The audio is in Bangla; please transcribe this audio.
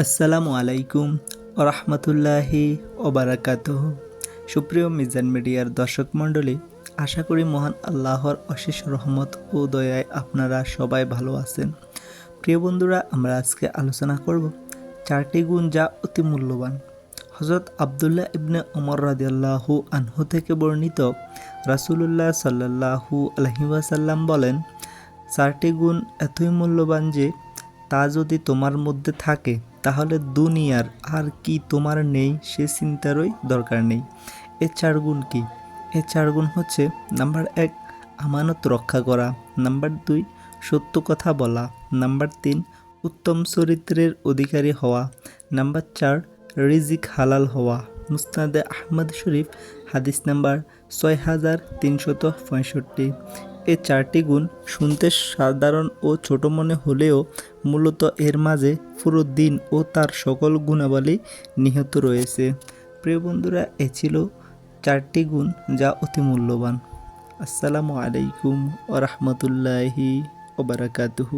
আসসালামু আলাইকুম রহমতুল্লাহি ওবারাকাতুহ। সুপ্রিয় মিজান মিডিয়ার দর্শক মণ্ডলী, আশা করি মহান আল্লাহর অশেষ রহমত ও দয়ায় আপনারা সবাই ভালো আছেন। প্রিয় বন্ধুরা, আমরা আজকে আলোচনা করব চারটি গুণ যা অতি মূল্যবান। হজরত আবদুল্লাহ ইবনে ওমর রাদিয়াল্লাহু আনহু থেকে বর্ণিত রাসূলুল্লাহ সাল্লাল্লাহু আলহি ওয়াসাল্লাম বলেন, চারটি গুণ এতই মূল্যবান যে তা যদি তোমার মধ্যে থাকে তাহলে দুনিয়ার আর কি তোমার নেই, সে চিন্তারই দরকার নেই। এ চার গুণ কি? এ চার গুণ হচ্ছে, নাম্বার এক, আমানত রক্ষা করা। নাম্বার দুই, সত্য কথা বলা। নাম্বার তিন, উত্তম চরিত্রের অধিকারী হওয়া। নাম্বার চার, রিজিক হালাল হওয়া। মুস্তাদে আহমদ শরীফ, হাদিস নাম্বার ছয় হাজার তিনশত পঁয়ষট্টি। এই চারটি গুণ শুনতে সাধারণ ও ছোট মনে হলেও মূলত এর মাঝে পুরো দিন ও তার সকল গুণাবলী নিহত রয়েছে। প্রিয় বন্ধুরা, এ ছিল চারটি গুণ যা অতি মূল্যবান। আসসালামু আলাইকুম ও রহমতুল্লাহি ওবরাকাতুহু